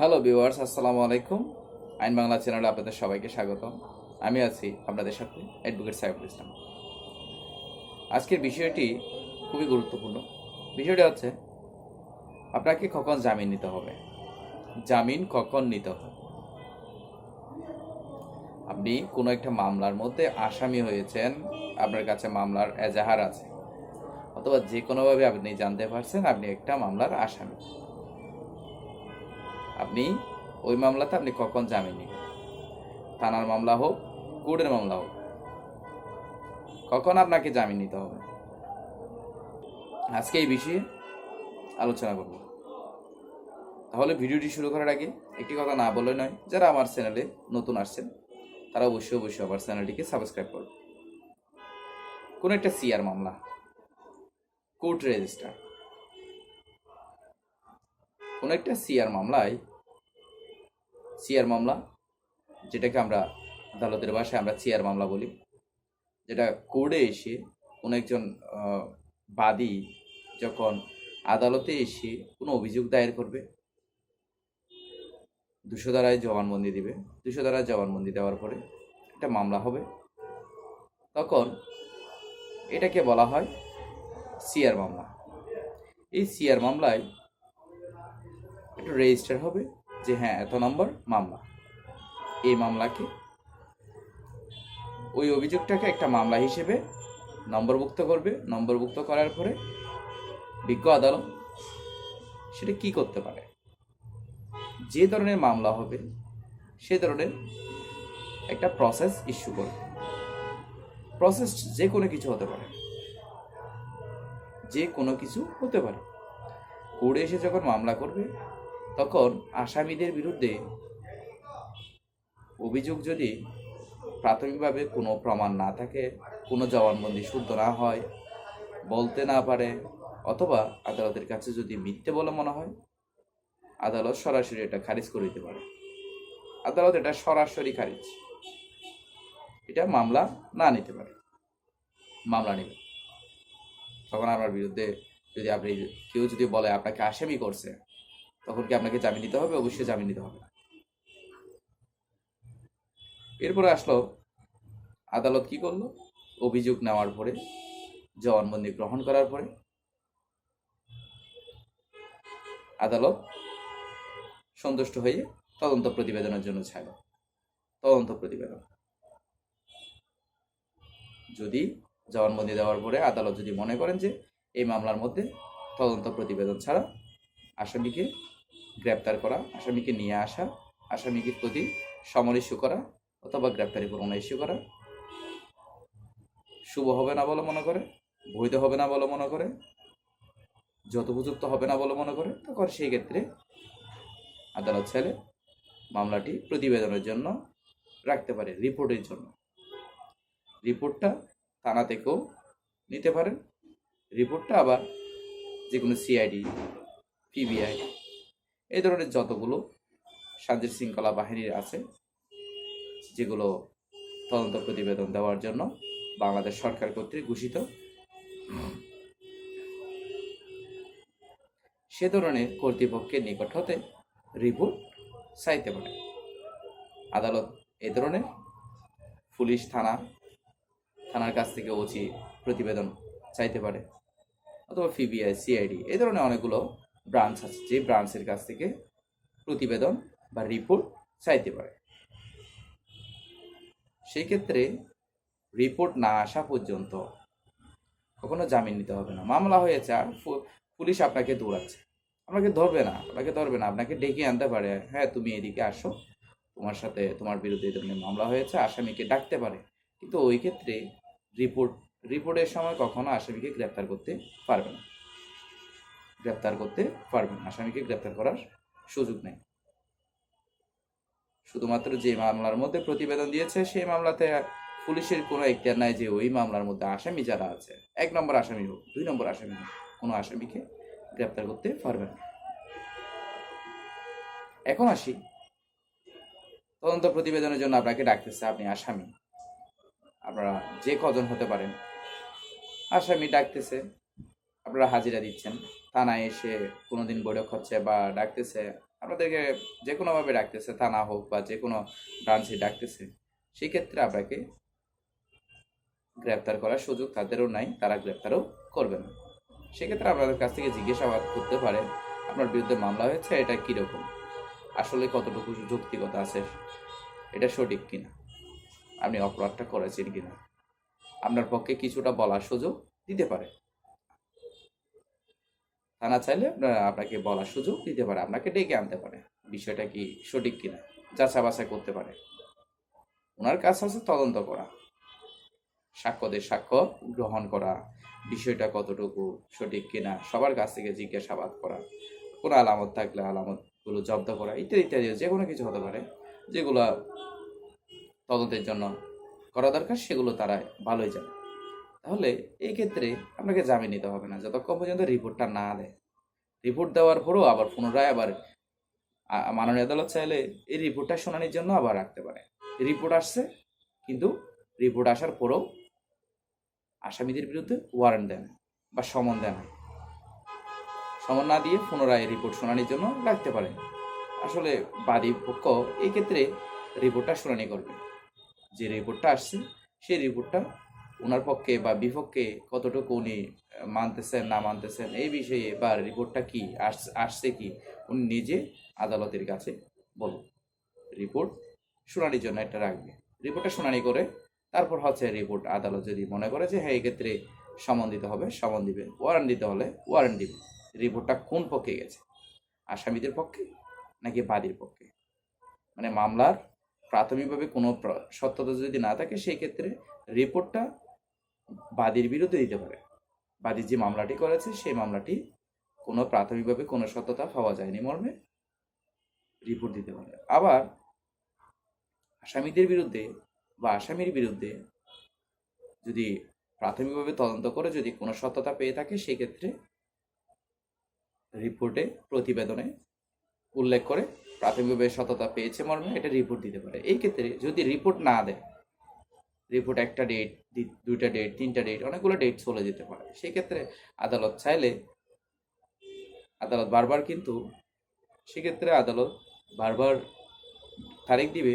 Hello viewers আসসালামু আলাইকুম। আইন বাংলা চ্যানেলে আপনাদের সবাইকে স্বাগত আমি আছি আপনাদের সাথে অ্যাডভোকেট সাইফুল ইসলাম। আজকের বিষয়টি খুবই গুরুত্বপূর্ণ। বিষয়টি হচ্ছে, আপনাকে কখন জামিন নিতে হবে? জামিন কখন নিতে হবে? আপনি কোনো একটা মামলার মধ্যে আসামি হয়েছেন, আপনার কাছে মামলার এজাহার আছে, অথবা যে কোনোভাবে আপনি জানতে পারছেন আপনি একটা মামলার আসামি। আপনি ওই মামলাতে আপনি কখন জামিন নেবেন থানার মামলা হোক, কোর্টের মামলা হোক। কখন আপনাকে জামিন নিতে হবে? আজকে এই বিষয়ে আলোচনা করব। তাহলে ভিডিওটি শুরু করার আগে একটি কথা না বলে নয়, যারা আমার চ্যানেলে নতুন আসছেন, তারা অবশ্যই অবশ্যই আমার চ্যানেলটিকে সাবস্ক্রাইব করবে কোন একটা সিআর মামলা, কোর্ট রেজিস্টার কোন একটা সিআর মামলায় সিআর মামলা, যেটাকে আমরা আদালতের ভাষায় আমরা সিআর মামলা বলি, যেটা কোর্টে এসে কোনো একজন বাদী যখন আদালতে এসে কোনো অভিযোগ দায়ের করবে, দুশো দ্বারায় জবানবন্দি দিবে, দুশো দ্বারায় জবানবন্দি দেওয়ার পরে একটা মামলা হবে, তখন এটাকে বলা হয় সিআর মামলা। এই সিআর মামলায় রেজিস্টার হবে যে হ্যাঁ এত নম্বর মামলা। এই মামলাকে, ওই অভিযোগটাকে একটা মামলা হিসেবে নম্বরভুক্ত করবে। নম্বরভুক্ত করার পরে বিজ্ঞ আদালত সেটা কি করতে পারে? যে ধরনের মামলা হবে, সে ধরনের একটা প্রসেস ইস্যু করবে। প্রসেস যে কোনো কিছু হতে পারে। যে কোনো কিছু হতে পারে। কোর্টে এসে যখন মামলা করবে তখন আসামিদের বিরুদ্ধে অভিযোগ যদি প্রাথমিকভাবে কোনো প্রমাণ না থাকে, কোনো জবানবন্দি শুদ্ধ না হয়, বলতে না পারে, অথবা আদালতের কাছে যদি মিথ্যে বলে মনে হয়, আদালত সরাসরি এটা খারিজ করে দিতে পারে। আদালত এটা সরাসরি খারিজ। এটা মামলা না নিতে পারে। মামলা নেবে। তখন আপনার বিরুদ্ধে যদি আপনি, কেউ যদি বলে আপনাকে আসামি করছে তখন কি আপনাকে জামিন নিতে হবে? অবশ্যই জামিন নিতে হবে। এরপরে আসলো, আদালত কি করল? অভিযোগ নেওয়ার পরে, জবানবন্দি গ্রহণ করার পরে, আদালত সন্তুষ্ট হয়ে তদন্ত প্রতিবেদনের জন্য ছাড়ল। তদন্ত প্রতিবেদন। যদি জবানবন্দি দেওয়ার পরে আদালত যদি মনে করেন যে এই মামলার মধ্যে তদন্ত প্রতিবেদন ছাড়া আসামিকে গ্রেপ্তার করা, আসামিকে নিয়ে আসা, আসামিকে প্রতি সমর ইস্যু করা অথবা গ্রেপ্তারি পরোয়ানা ইস্যু করা। শুভ হবে না বলে মনে করে, বৈধ হবে না বলে মনে করে যথোপযুক্ত হবে না বলে মনে করে, তখন সেই ক্ষেত্রে আদালত ছেলে মামলাটি প্রতিবেদনের জন্য রাখতে পারে, রিপোর্টের জন্য। রিপোর্টটা থানা থেকেও নিতে পারেন। রিপোর্টটা আবার যে কোনো সিআইডি পিবিআই এই ধরনের যতগুলো শান্তির শৃঙ্খলা বাহিনীর আছে, যেগুলো তদন্ত প্রতিবেদন দেওয়ার জন্য বাংলাদেশ সরকার কর্তৃক ঘোষিত, সে ধরনের কর্তৃপক্ষের নিকট হতে রিপোর্ট চাইতে পারে। আদালত এ ধরনের পুলিশ থানা, থানার কাছ থেকে ওসি প্রতিবেদন চাইতে পারে, অথবা ফিবিআই সিআইডি এই ধরনের অনেকগুলো ব্রাঞ্চ আছে, যে ব্রাঞ্চের কাছ থেকে প্রতিবেদন বা রিপোর্ট চাইতে পারে। সেই ক্ষেত্রে রিপোর্ট না আসা পর্যন্ত কখনো জামিন নিতে হবে না। মামলা হয়েছে আর পুলিশ আপনাকে দৌড়াচ্ছে। আপনাকে ধরবে না, আপনাকে ধরবে না, আপনাকে ডেকে আনতে পারে। হ্যাঁ তুমি এদিকে আসো, তোমার সাথে, তোমার বিরুদ্ধে ধরনের মামলা হয়েছে, আসামিকে ডাকতে পারে। কিন্তু ওই ক্ষেত্রে রিপোর্ট রিপোর্টের সময় কখনো আসামিকে গ্রেপ্তার করতে পারবে না। গ্রেপ্তার করতে পারবেন আসামিকে গ্রেপ্তার করার সুযোগ নেই। শুধুমাত্র যে মামলার মধ্যে প্রতিবেদন দিয়েছে, সেই মামলাতে পুলিশের কোনো এখতিয়ার নাই যে ওই মামলার মধ্যে আসামি যারা আছে। এক নম্বর আসামি হোক, দুই নম্বর আসামি হোক, কোনো আসামিকে গ্রেপ্তার করতে পারবেন এখন আসি। তদন্ত প্রতিবেদনের জন্য আপনাকে ডাকতেছে আপনি আসামি। আপনারা যে কজন হতে পারেন, আসামি ডাকতেছে, আপনারা হাজিরা দিচ্ছেন। থানায় এসে কোনোদিন বৈঠক হচ্ছে বা ডাকতেছে, আপনাদেরকে যে কোনোভাবে ডাকতেছে, থানা হোক বা যে কোনো ব্রাঞ্চে ডাকতেছে সেই ক্ষেত্রে আপনাকে গ্রেপ্তার করার সুযোগ তাদেরও নাই, তারা গ্রেপ্তারও করবে না। সেক্ষেত্রে আপনাদের কাছ থেকে জিজ্ঞাসাবাদ করতে পারে আপনার বিরুদ্ধে মামলা হয়েছে, এটা কীরকম? আসলে কতটুকু যৌক্তিকতা আছে, এটা সঠিক কিনা? আপনি অপরাধটা করেছেন কিনা? আপনার পক্ষে কিছুটা বলার সুযোগ দিতে পারে। থানা চাইলে আপনাকে বলার সুযোগ দিতে পারে, আপনাকে ডেকে আনতে পারে। বিষয়টা কি সঠিক কিনা? যাচা বাছাই করতে পারে। ওনার কাজ আছে তদন্ত করা। সাক্ষ্যদের সাক্ষ্য গ্রহণ করা। বিষয়টা কতটুকু সঠিক কিনা, সবার কাছ থেকে জিজ্ঞাসাবাদ করা। কোনো আলামত থাকলে আলামতগুলো জব্দ করা, ইত্যাদি ইত্যাদি যে কোনো কিছু হতে পারে। যেগুলো তদন্তের জন্য করা দরকার, সেগুলো তারা ভালোই জানে। তাহলে এই ক্ষেত্রে আপনাকে জামিন নিতে হবে না। যতক্ষণ পর্যন্ত রিপোর্টটা না দেয়। রিপোর্ট দেওয়ার পরেও আবার পুনরায় আবার মাননীয় আদালত চাইলে এই রিপোর্টটা শুনানির জন্য আবার রাখতে পারে। রিপোর্ট আসছে, কিন্তু রিপোর্ট আসার পরেও আসামিদের বিরুদ্ধে ওয়ারেন্ট দেন বা সমন দেন সমন না দিয়ে পুনরায় রিপোর্ট শুনানির জন্য রাখতে পারে। আসলে বাদী পক্ষ এই ক্ষেত্রে রিপোর্টটা শুনানি করবে। যে রিপোর্টটা আসছে, সেই রিপোর্টটা ওনার পক্ষে বা বিপক্ষে কতটুকু উনি মানতেছেন, না মানতেছেন, এই বিষয়ে বা রিপোর্টটা কি, আস- আসছে কি, উনি নিজে আদালতের কাছে বলুন। রিপোর্ট শুনানির জন্য একটা রাখবে। রিপোর্টটা শুনানি করে তারপর হচ্ছে রিপোর্ট আদালত যদি মনে করে যে হ্যাঁ এক্ষেত্রে সমন দিতে হবে সমন দিবে ওয়ারেন্ট দিতে হলে ওয়ারেন্ট দিবে রিপোর্টটা কোন পক্ষে গেছে? আসামিদের পক্ষে নাকি বাদীর পক্ষে? মানে মামলার প্রাথমিকভাবে কোনো সত্যতা যদি না থাকে, সেই ক্ষেত্রে রিপোর্টটা বাদীর বিরুদ্ধে দিতে পারে। বাদী যে মামলাটি করেছে, সেই মামলাটি কোনো প্রাথমিকভাবে কোনো সত্যতা পাওয়া যায়নি মর্মে রিপোর্ট দিতে পারে। আবার আসামিদের বিরুদ্ধে বা আসামির বিরুদ্ধে যদি প্রাথমিকভাবে তদন্ত করে যদি কোনো সত্যতা পেয়ে থাকে, সেক্ষেত্রে রিপোর্টে প্রতিবেদনে উল্লেখ করে প্রাথমিকভাবে সততা পেয়েছে মর্মে এটা রিপোর্ট দিতে পারে। এই ক্ষেত্রে যদি রিপোর্ট না দেয় রিপোর্ট একটা ডেট দুইটা ডেট তিনটা ডেট অনেকগুলো ডেট চলে যেতে পারে। সেই ক্ষেত্রে আদালত চাইলে, আদালত বারবার কিন্তু, সেক্ষেত্রে আদালত বারবার তারিখ দিবে।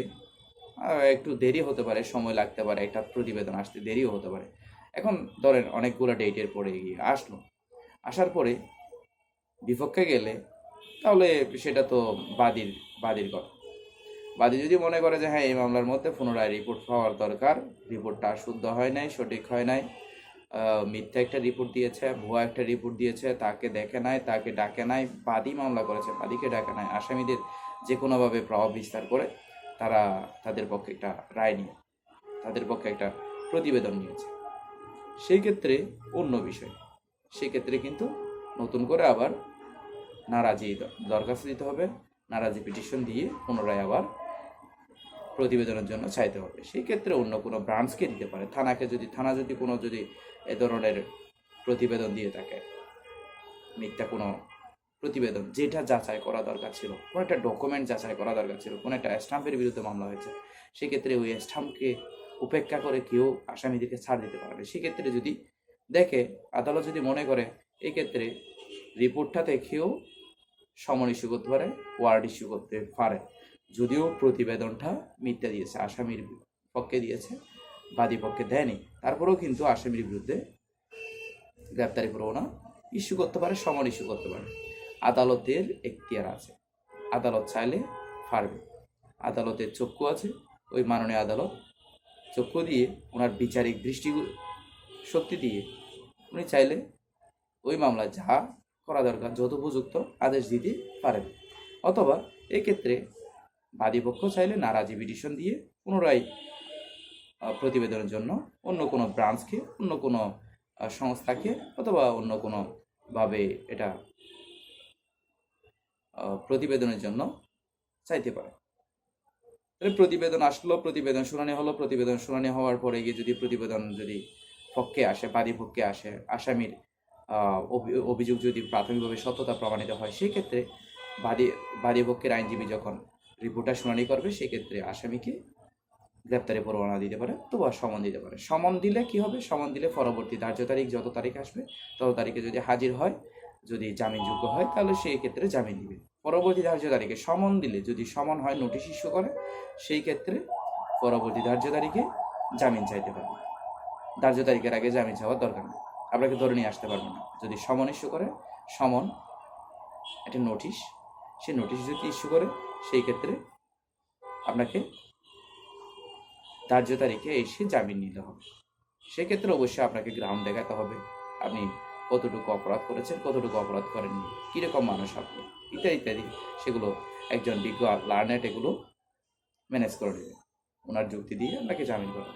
একটু দেরি হতে পারে, সময় লাগতে পারে, একটা প্রতিবেদন আসতে দেরিও হতে পারে। এখন ধরেন অনেকগুলো ডেটের পরে গিয়ে আসলো। আসার পরে বিপক্ষে গেলে, তাহলে সেটা তো বাদির বাদির কথা। বাদী যদি মনে করে যে হ্যাঁ এই মামলার মধ্যে পুনরায় রিপোর্ট পাওয়ার দরকার, রিপোর্টটা শুদ্ধ হয় নাই, সঠিক হয় নাই মিথ্যা একটা রিপোর্ট দিয়েছে, ভুয়া একটা রিপোর্ট দিয়েছে, তাকে দেখে নাই, তাকে ডাকে নাই, বাদী মামলা করেছে, বাদীকে ডাকে নাই, আসামিদের যে কোনোভাবে প্রভাব বিস্তার করে তারা তাদের পক্ষে একটা রায় নিয়ে, তাদের পক্ষে একটা প্রতিবেদন নিয়েছে। সেই ক্ষেত্রে অন্য বিষয়, সেই ক্ষেত্রে কিন্তু নতুন করে আবার নারাজি দরখাস্ত দিতে হবে, নারাজি পিটিশন দিয়ে পুনরায় আবার প্রতিবেদনের জন্য চাইতে হবে। সেই ক্ষেত্রে অন্য কোনো ব্রাঞ্চকে দিতে পারে। থানাকে যদি থানা যদি কোনো যদি এ ধরনের প্রতিবেদন দিয়ে থাকে, মিথ্যা কোনো প্রতিবেদন, যেটা যাচাই করা দরকার ছিল, কোনো একটা ডকুমেন্ট যাচাই করা দরকার ছিল, কোনো একটা স্টাম্পের বিরুদ্ধে মামলা হয়েছে সেক্ষেত্রে ওই স্টাম্পকে উপেক্ষা করে কেউ আসামিদেরকে ছাড় দিতে পারবে সেক্ষেত্রে যদি দেখে, আদালত যদি মনে করে, এই ক্ষেত্রে রিপোর্টটা দেখেও সমন ইস্যু করতে পারে ওয়ার্ড ইস্যু করতে পারে। যদিও প্রতিবেদনটা মিথ্যা দিয়েছে, আসামির পক্ষে দিয়েছে, বাদী পক্ষে দেয়নি। তারপরেও কিন্তু আসামির বিরুদ্ধে গ্রেপ্তারি পরোয়ানা ইস্যু করতে পারে, সমন ইস্যু করতে পারে। আদালতের এখতিয়ার আছে। আদালত চাইলে পারবে আদালতের চক্ষু আছে। ওই মাননীয় আদালত চক্ষু দিয়ে ওনার বিচারিক দৃষ্টি শক্তি দিয়ে উনি চাইলে ওই মামলা যা করা দরকার যথোপযুক্ত আদেশ দিতে পারেন। অথবা এক্ষেত্রে বাদীপক্ষ চাইলে নারাজি পিটিশন দিয়ে পুনরায় প্রতিবেদনের জন্য অন্য কোনো ব্রাঞ্চকে, অন্য কোনো সংস্থাকে অথবা অন্য কোনো ভাবে এটা প্রতিবেদনের জন্য চাইতে পারে। তাহলে প্রতিবেদন আসলো, প্রতিবেদন শুনানি হলো, প্রতিবেদন শুনানি হওয়ার পরে গিয়ে যদি প্রতিবেদন যদি পক্ষে আসে বাদী পক্ষে আসে, আসামির অভি- অভিযোগ যদি প্রাথমিকভাবে সত্যতা প্রমাণিত হয় সেই ক্ষেত্রে বাদী বাদী পক্ষের আইনজীবী যখন রিপোর্টটা শুনানি করবে, সেক্ষেত্রে আসামিকে গ্রেপ্তারি পরোয়ানা দিতে পারে অথবা সমন দিতে পারে। সমন দিলে কি হবে? সমন দিলে পরবর্তী ধার্য তারিখ, যত তারিখ আসবে, তত তারিখে যদি হাজির হয়, যদি জামিনযোগ্য হয়, তাহলে সেই ক্ষেত্রে জামিন দিবে পরবর্তী ধার্য তারিখে সমন দিলে, যদি সমন হয় নোটিশ ইস্যু করে, সেই ক্ষেত্রে পরবর্তী ধার্য তারিখে জামিন চাইতে পারবে। ধার্য তারিখের আগে জামিন চাওয়ার দরকার নেই। আপনাকে ধরে নিয়ে আসতে পারবে না। যদি সমন ইস্যু করে, সমন, একটা নোটিশ, সেই নোটিশ যদি ইস্যু করে সেই ক্ষেত্রে আপনাকে ধার্য তারিখে এসে জামিন নিতে হবে। সেক্ষেত্রে অবশ্যই আপনাকে গ্রাউন্ড দেখাতে হবে, আপনি কতটুকু অপরাধ করেছেন, কতটুকু অপরাধ করেননি, কীরকম মানুষ আপনি, ইত্যাদি ইত্যাদি, সেগুলো একজন বিজ্ঞ লার্নেট এগুলো ম্যানেজ করে নেবে ওনার যুক্তি দিয়ে আপনাকে জামিন করেন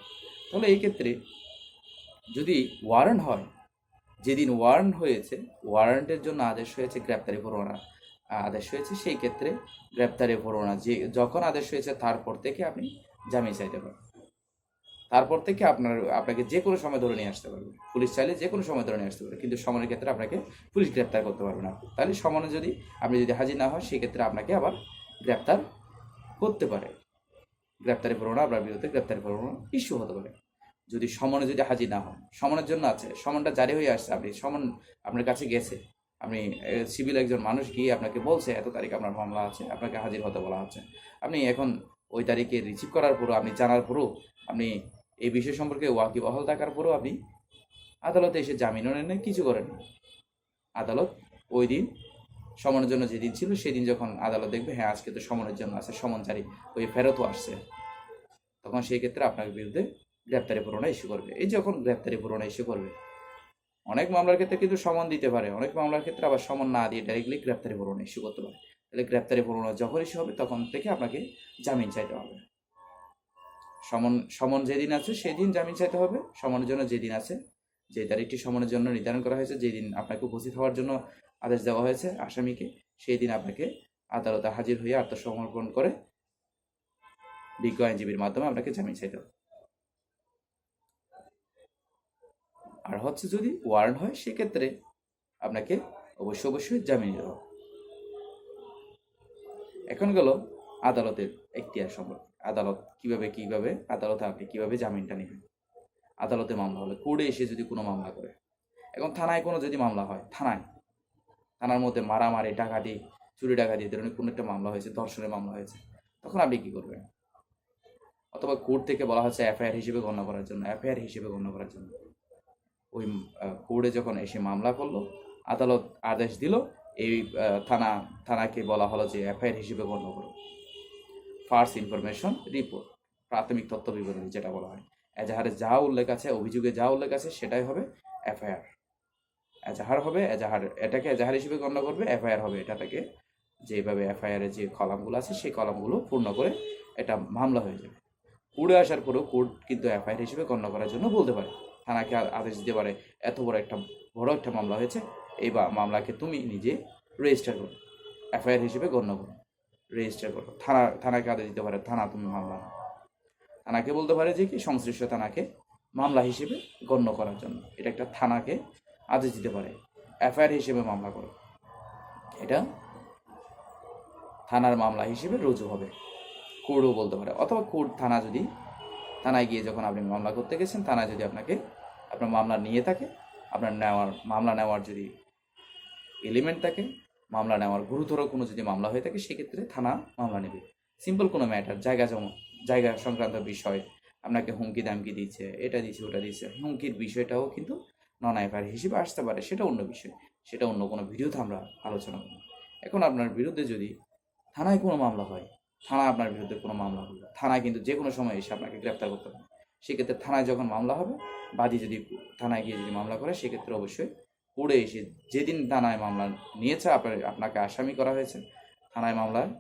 তাহলে এই ক্ষেত্রে যদি ওয়ারেন্ট হয়, যেদিন ওয়ারেন্ট হয়েছে, ওয়ারেন্টের জন্য আদেশ হয়েছে গ্রেপ্তারি পরোয়ানা। আদেশ হয়েছে, সেই ক্ষেত্রে গ্রেপ্তারি পরোয়ানা যে, যখন আদেশ হয়েছে, তারপর থেকে আপনি জামিন চাইতে পারেন তারপর থেকে আপনার, আপনাকে যে কোনো সময় ধরে নিয়ে আসতে পারবে পুলিশ চাইলে যে কোনো সময় ধরে নিয়ে আসতে পারবে কিন্তু সমনের ক্ষেত্রে আপনাকে পুলিশ গ্রেপ্তার করতে পারবে না। তাহলে সমনে যদি আপনি যদি হাজির না হয় সেক্ষেত্রে আপনাকে আবার গ্রেপ্তার করতে পারে। গ্রেপ্তারি পরোয়ানা আপনার বিরুদ্ধে গ্রেপ্তারি পরোয়ানা ইস্যু হতে পারে। যদি সমনে যদি হাজির না হন, সমনের জন্য আছে, সমনটা জারি হয়ে আসছে, আপনি সমন, আপনার কাছে গেছে আপনি সিভিল একজন মানুষ গিয়ে আপনাকে বলছে এত তারিখ আপনার মামলা আছে আপনাকে হাজির হতে বলা হচ্ছে। আপনি এখন ওই তারিখে রিসিভ করার পরও আপনি জানার পরও আপনি এই বিষয় সম্পর্কে ওয়াকিবহাল থাকার পরও আপনি আদালতে এসে জামিনও নেন কিছু করেন। আদালত ওই দিন সমনের জন্য যেদিন ছিল সেদিন যখন আদালত দেখবে হ্যাঁ আজকে তো সমনের জন্য আছে সমন জারি ওই ফেরতও আসছে। তখন সেই ক্ষেত্রে আপনার বিরুদ্ধে গ্রেপ্তারি পরোয়ানা ইস্যু করবে। এই যখন গ্রেপ্তারি পরোয়ানা ইস্যু করবে অনেক মামলার ক্ষেত্রে কিন্তু সমন দিতে পারে, অনেক মামলার ক্ষেত্রে আবার সমন না দিয়ে ডাইরেক্টলি গ্রেপ্তারি পরোয়ানা ইস্যু করতে পারে। তাহলে গ্রেপ্তারি পরোয়ানা যখন ইস্যু হবে তখন থেকে আপনাকে জামিন চাইতে হবে। সমন সমন যেদিন আছে সেদিন জামিন চাইতে হবে। সমনের জন্য যেদিন আছে, যে তারিখটি সমনের জন্য নির্ধারণ করা হয়েছে, যেদিন আপনাকে উপস্থিত হওয়ার জন্য আদেশ দেওয়া হয়েছে আসামিকে সেই দিন আপনাকে আদালতে হাজির হয়ে আত্মসমর্পণ করে বিজ্ঞ আইনজীবীর মাধ্যমে আপনাকে জামিন চাইতে হবে। আর হচ্ছে যদি ওয়ারেন্ট হয়, সেক্ষেত্রে আপনাকে অবশ্যই অবশ্যই জামিন হবে। এখন গেল আদালতের এখতিয়ার সম্পর্কে। আদালত কীভাবে কীভাবে, আদালতে আপনি কীভাবে জামিনটা নেবেন? আদালতে মামলা হলে কোর্টে এসে যদি কোনো মামলা করে, এখন থানায় কোনো যদি মামলা হয়, থানায়, থানার মধ্যে মারামারি, ডাকাতি, চুরি ডাকাতি ধরনের কোনো একটা মামলা হয়েছে, ধর্ষণের মামলা হয়েছে, তখন আপনি কি করবেন? অথবা কোর্ট থেকে বলা হচ্ছে এফআইআর হিসেবে গণ্য করার জন্য, এফআইআর হিসেবে গণ্য করার জন্য। ওই কোর্টে যখন এসে মামলা করল, আদালত আদেশ দিল, এই থানা, থানাকে বলা হলো যে এফআইআর হিসেবে গণ্য করো। ফার্স্ট ইনফরমেশন রিপোর্ট প্রাথমিক তথ্য বিবরণী যেটা বলা হয়। এজাহারে যা উল্লেখ আছে, অভিযোগে যা উল্লেখ আছে, সেটাই হবে এফআইআর। এজাহার হবে, এজাহার, এটাকে এজাহার হিসেবে গণ্য করবে, এফআইআর হবে এটা থেকে যেভাবে এফআইআর এর যে কলামগুলো আছে, সেই কলামগুলো পূর্ণ করে এটা মামলা হয়ে যাবে। উড়ে আসার পরেও কোর্ট কিন্তু এফআইআর হিসেবে গণ্য করার জন্য বলতে পারে। থানাকে আদেশ দিতে পারে। এত বড় একটা বড় একটা মামলা হয়েছে। এই মামলাকে তুমি নিজে রেজিস্টার করো। এফআইআর হিসেবে গণ্য করো। রেজিস্টার করো। থানা, থানাকে আদেশ দিতে পারে, থানা তুমি মামলা। থানাকে বলতে পারে যে কি, সংশ্লিষ্ট থানাকে মামলা হিসেবে গণ্য করার জন্য। এটা একটা থানাকে আদেশ দিতে পারে। এফআইআর হিসেবে মামলা করো। এটা থানার মামলা হিসেবে রুজু হবে। কোর্টও বলতে পারে। অথবা কোর্ট থানা যদি, থানায় গিয়ে যখন আপনি মামলা করতে গেছেন, থানায় যদি আপনাকে আপনার মামলা নিয়ে থাকে, আপনার নেওয়ার, মামলা নেওয়ার যদি এলিমেন্ট থাকে, মামলা নেওয়ার গুরুতর কোনো যদি মামলা হয়ে থাকে, সেক্ষেত্রে থানা মামলা নেবে। সিম্পল কোনো ম্যাটার জায়গা যেমন, জায়গা সংক্রান্ত বিষয়, আপনাকে হুমকি দামকি দিচ্ছে, এটা দিচ্ছে, ওটা দিচ্ছে, হুমকির বিষয়টাও কিন্তু নন এফআইআর হিসেবে আসতে পারে, সেটা অন্য বিষয়, সেটা অন্য কোনো ভিডিওতে আমরা আলোচনা করব। এখন আপনার বিরুদ্ধে যদি থানায় কোনো মামলা হয়, থানা আপনার বিরুদ্ধে কোনো মামলা হলো, থানায় কিন্তু যে কোনো সময় এসে আপনাকে গ্রেপ্তার করতে পারে। সেক্ষেত্রে থানায় যখন মামলা হবে, বাদী যদি থানায় গিয়ে যদি মামলা করে, সেক্ষেত্রে অবশ্যই পড়ে এসে যেদিন থানায় মামলা নিয়েছে, আপনার, আপনাকে আসামি করা হয়েছে, থানায় মামলায়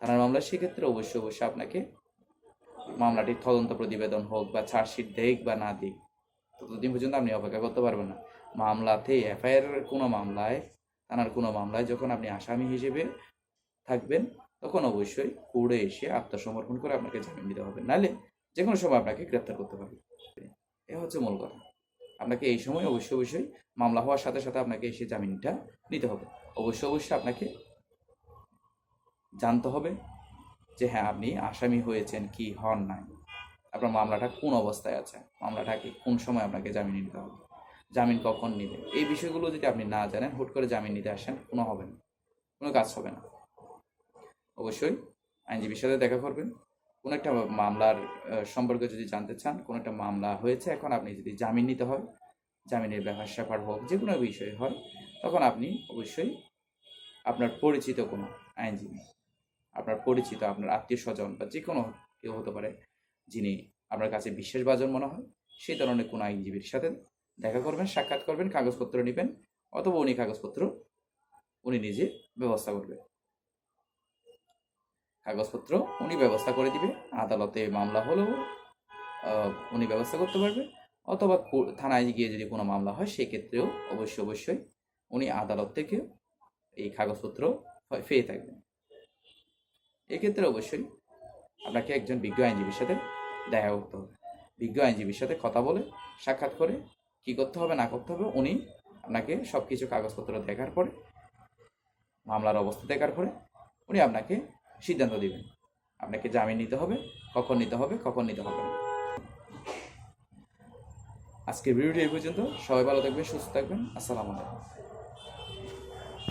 থানার মামলায় সেক্ষেত্রে অবশ্যই অবশ্যই আপনাকে মামলাটির তদন্ত প্রতিবেদন হোক বা চার্জশিট দেখ বা না দিক ততদিন পর্যন্ত আপনি অপেক্ষা করতে পারবেন না। মামলাতে এফআইআর কোনো মামলায়, থানার কোনো মামলায় যখন আপনি আসামি হিসেবে থাকবেন, তখন অবশ্যই কোর্টে এসে আত্মসমর্পণ করে আপনাকে জামিন দিতে হবে। নাহলে যে কোনো সময় আপনাকে গ্রেপ্তার করতে পারবে। এ হচ্ছে মূল কথা। আপনাকে এই সময় অবশ্যই অবশ্যই মামলা হওয়ার সাথে সাথে আপনাকে এসে জামিনটা নিতে হবে। অবশ্যই অবশ্যই আপনাকে জানতে হবে যে হ্যাঁ আপনি আসামি হয়েছেন কি হন নাই। আপনার মামলাটা কোন অবস্থায় আছে? মামলাটাকে কোন সময় আপনাকে জামিন নিতে হবে? জামিন কখন নিবে? এই বিষয়গুলো যদি আপনি না জানেন, হুট করে জামিন নিতে আসেন, কোনো হবে না। কোনো কাজ হবে না। অবশ্যই আইনজীবীর সাথে দেখা করবেন। কোনো একটা মামলার সম্পর্কে যদি জানতে চান, কোনো একটা মামলা হয়েছে, এখন আপনি যদি জামিন নিতে হয়, জামিনের ব্যাপার স্যাপার হোক, যে কোনো বিষয় হয়, তখন আপনি অবশ্যই আপনার পরিচিত কোনো আইনজীবী, আপনার পরিচিত, আপনার আত্মীয় স্বজন বা যে কোনো কেউ হতে পারে, যিনি আপনার কাছে বিশ্বাসভাজন মনে হয়, সেই ধরনের কোনো আইনজীবীর সাথে দেখা করবেন, সাক্ষাৎ করবেন, কাগজপত্র নেবেন, অথবা উনি কাগজপত্র উনি নিজে ব্যবস্থা করবে কাগজপত্র উনি ব্যবস্থা করে দিবে। আদালতে মামলা হলেও উনি ব্যবস্থা করতে পারবে। অথবা থানায় গিয়ে যদি কোনো মামলা হয়, সেক্ষেত্রেও অবশ্যই অবশ্যই উনি আদালত থেকে এই কাগজপত্র পেয়ে থাকবেন। এক্ষেত্রে অবশ্যই আপনাকে একজন বিজ্ঞ আইনজীবীর সাথে দেখা করতে হবে। বিজ্ঞ আইনজীবীর সাথে কথা বলে, সাক্ষাৎ করে কি করতে হবে, না করতে হবে, উনি আপনাকে সব কিছু কাগজপত্র দেখার পরে, মামলার অবস্থা দেখার পরে, উনি আপনাকে সিদ্ধান্ত দিবেন। আপনাকে জামিন নিতে হবে, কখন নিতে হবে, কখন নিতে হবে আজকের ভিডিওটি এই পর্যন্ত। সবাই ভালো থাকবেন, সুস্থ থাকবেন। আসসালামু আলাইকুম।